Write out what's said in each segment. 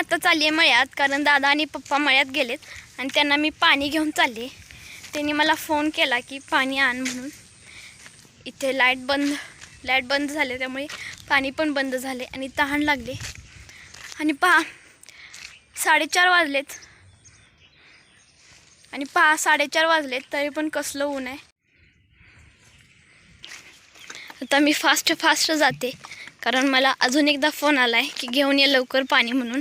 आता चालली आहे मळ्यात कारण दादा आणि पप्पा मळ्यात गेलेत आणि त्यांना मी पाणी घेऊन चालले त्यांनी मला फोन केला की पाणी आण म्हणून. इथे लाइट बंद लाइट बंद झाले त्यामुळे पाणी पण बंद झाले आणि तहान लागले. आणि पहा साडेचार वाजलेत. आणि पहा साडेचार वाजलेत तरी पण कसलं ऊन आहे. आता मी फास्ट फास्ट जाते कारण मला अजून एकदा फोन आला आहे की घेऊन ये लवकर पाणी म्हणून.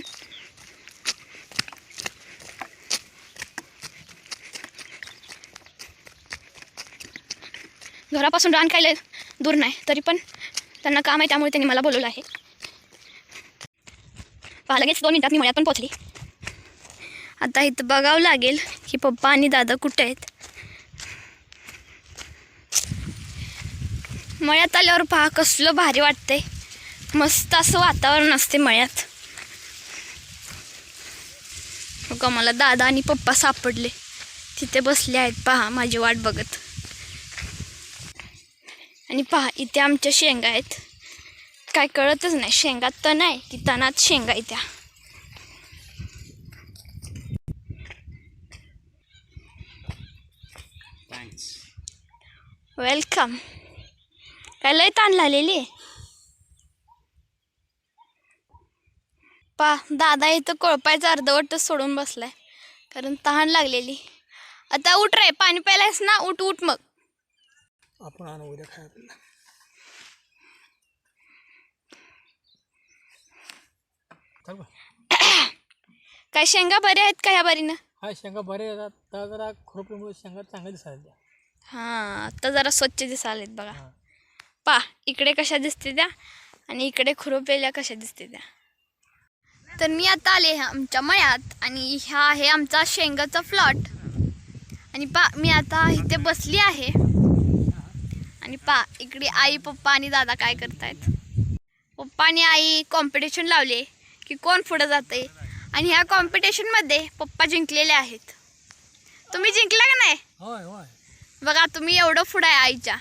घरापासून रान काय दूर नाही तरी पण त्यांना काम आहे त्यामुळे त्यांनी मला बोलवलं आहे. पहा लगेच दोन मिनटात मी मळ्यात पण पोचली आता इथं बघावं लागेल की पप्पा आणि दादा कुठे आहेत. मळ्यात आल्यावर पहा कसलं भारी वाटतंय. मस्त असं वातावरण असते मळ्यात. का मला दादा आणि पप्पा सापडले. तिथे बसले आहेत पहा माझी वाट बघत. आणि पहा इथे आमच्या शेंगा आहेत. काय कळतच नाही शेंगात तर नाही की तणात शेंगा आहे त्या वेलकम काय लय ताण लागलेली पा दादा इथं कोळपायचं अर्धवटच सोडून बसलाय. कारण तहान लागलेली. आता उठ रे पाणी प्यायलायस ना? उठ उठ मग. आपण आणू उद्या खाय आपल्याला चल. काय शेंगा बऱ्या आहेत का ह्या बारीनं? हा शेंगा बरे येतात तर जरा खुरपल्यामुळे शेंगा चांगल्या दिसायला द्या हां आता जरा स्वच्छ दिसालेत बघा. हा. पा इकडे कशा दिसते त्या आणि इकडे खुरपलेल्या कशा दिसते त्या. तर मी आता आले ह्या आमच्या मळ्यात आणि ह्या आहे आमचा शेंगाचा फ्लॉट आणि पा मी आता इथे बसली आहे. आणि पा इकडे आई पप्पा आणि दादा काय करतायत? पप्पा आणि आई कॉम्पिटिशन लावले की कोण पुढं जाते आणि ह्या कॉम्पिटिशनमध्ये पप्पा जिंकलेले आहेत. तुम्ही जिंकला का नाही? बघा तुम्ही एवढं पुढं आहे आईच्या.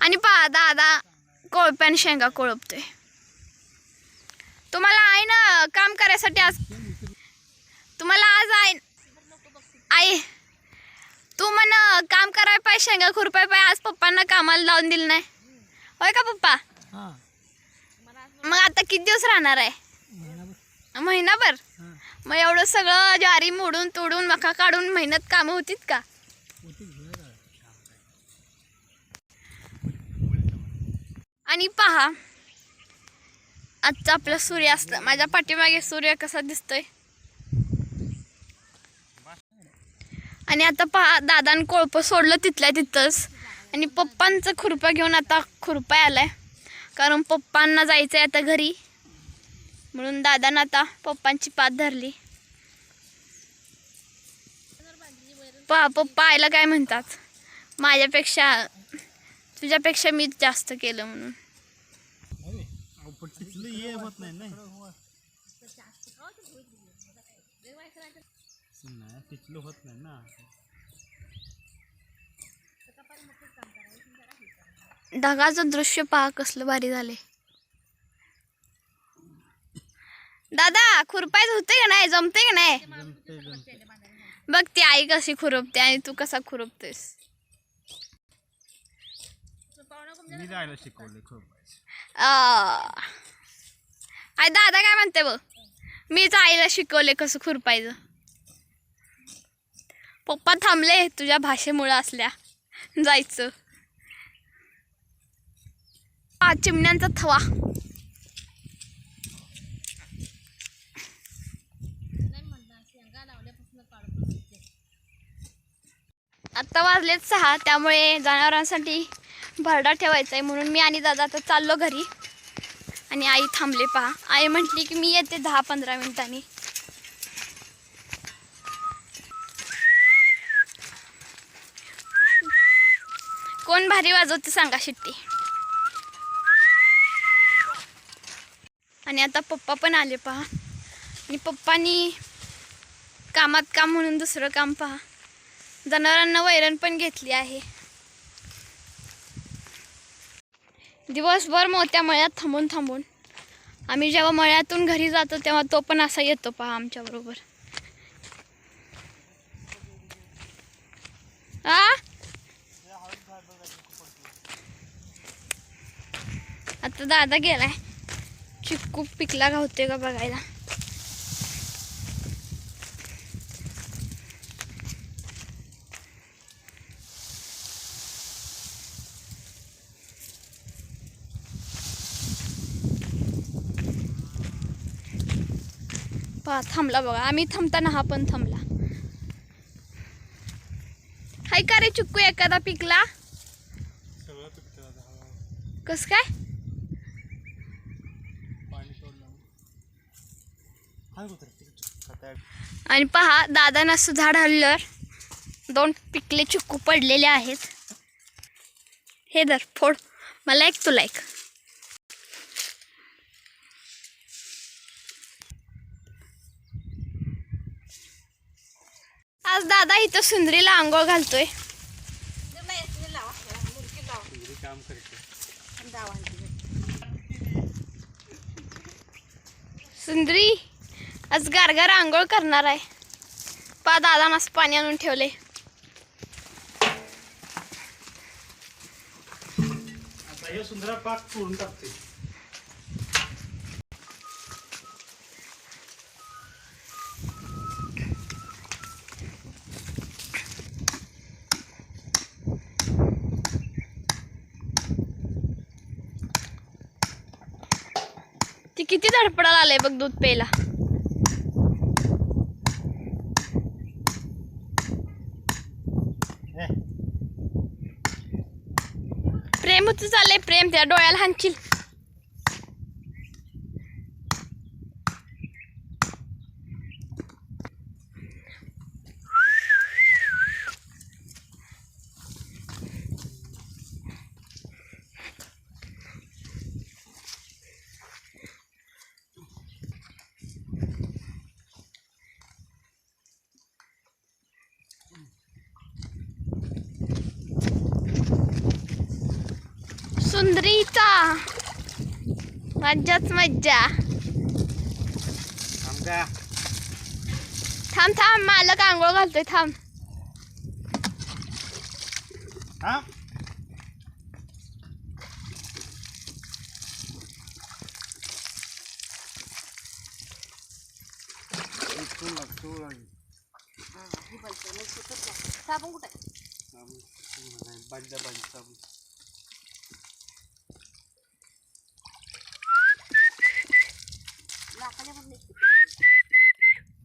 आणि पहा दादा कोळप्याने शेंगा कोळपतोय. तुम्हाला आई ना काम करायसाठी आज तुम्हाला आज आई आई तू म्हण काम करायला पाहिजे शेंगा खुरपाय पाहिजे आज पप्पांना कामाला लावून दिलं नाही. होय का पप्पा? मग आता किती दिवस राहणार आहे? महिनाभर? मग एवढं सगळं ज्वारी मोडून तोडून मका काढून मेहनत कामं होतीत का. आणि पहा आजचा आपला सूर्यास्त माझ्या पाठीमागे सूर्य कसा दिसतोय? आणि आता पहा दादान कोळपं सोडलं तिथल्या तिथंच. आणि पप्पांचं खुरपा घेऊन आता खुरपा आलाय कारण पप्पांना जायचंय आता घरी. म्हणून दादानं आता पप्पांची पात धरली. पहा पप्पा आयला काय म्हणतात? माझ्यापेक्षा तुझ्यापेक्षा मीच जास्त केलं म्हणून होय. अहो, पण तिथलं ये होत नाही तिथलं होत नाही ना. ढगाचं दृश्य पहा कसलं भारी झाले दादा खुरपायचं होते का नाही? जमते का नाही? जमते जमते बघ ती आई कशी खुरपते आणि तू कसा खुरपतेस. मी जायला शिकवले खूप आ. आई दादा काय म्हणते बघ? मीच आईला शिकवले कसं खुरपायचं. पप्पा थांबले तुझ्या भाषेमुळं असल्या. जायचं. हा चिमण्यांचा थवा. आत्ता वाजलेत सहा त्यामुळे जनावरांसाठी भरडा ठेवायचा आहे म्हणून मी आणि दादा आता चाललो घरी. आणि आई थांबले पहा. आई म्हटली की मी येते दहा पंधरा मिनिटांनी. कोण भारी वाजवते सांगा शिट्टी. आणि आता पप्पा पण आले पहा. आणि पप्पानी कामात काम म्हणून दुसरं काम पहा. जनावरांना वैरण पण घेतली आहे. दिवसभर मोत्या मळ्यात थांबून थांबून. आम्ही जेव्हा मळ्यातून घरी जातो तेव्हा तो पण असा येतो पहा आमच्याबरोबर. आ? आता दादा गेलाय. चिक्कू पिकला गावते का बघायला. पहा थांबला बघा. आम्ही थांबताना हा पण थांबला. हाय का रे चिक्कू एखादा पिकला. कस काय पाणी सोडलं हा कुत्रा खाता आणि पहा दादानं असं झाड हल्ल्यावर दोन पिकले चिक्कू पडलेले आहेत. हे धर फोड. मला एक तुला एक. आज दादा इथं सुंदरीला आंघोळ घालतोय. सुंदरी? आज गारगार आंघोळ करणार आहे. पा दादा असं पाणी आणून ठेवले. आता सुंदर पाक चोरून टाकते. ती किती धडपडाला आलंय बघ दूध प्यायला. प्रेम चाललंय प्रेम त्या डोळ्याला हाणशील. सुंदरीचा. मज्जाच मज्जा. थांब थांब मालक आंघोळ घालतोय थांब. हा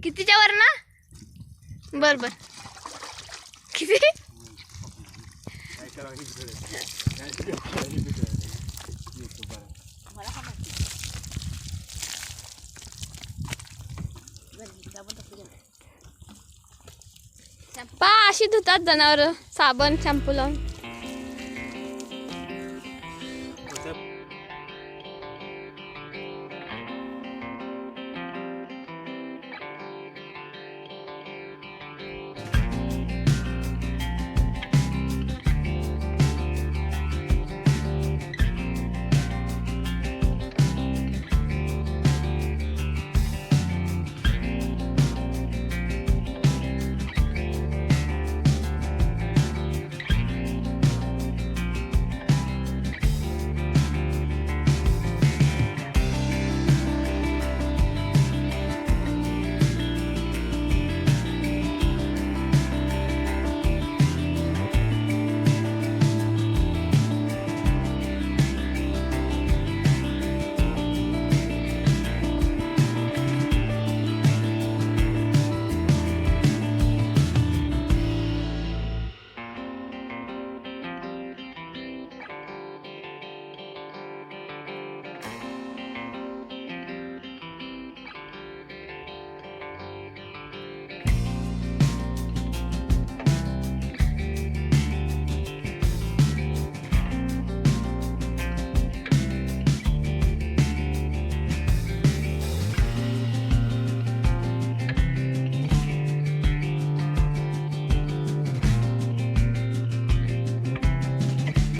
कितीच्या वर ना? बर बर. किती? पा अशी धुतात जनावर. साबण शॅम्पू लावून.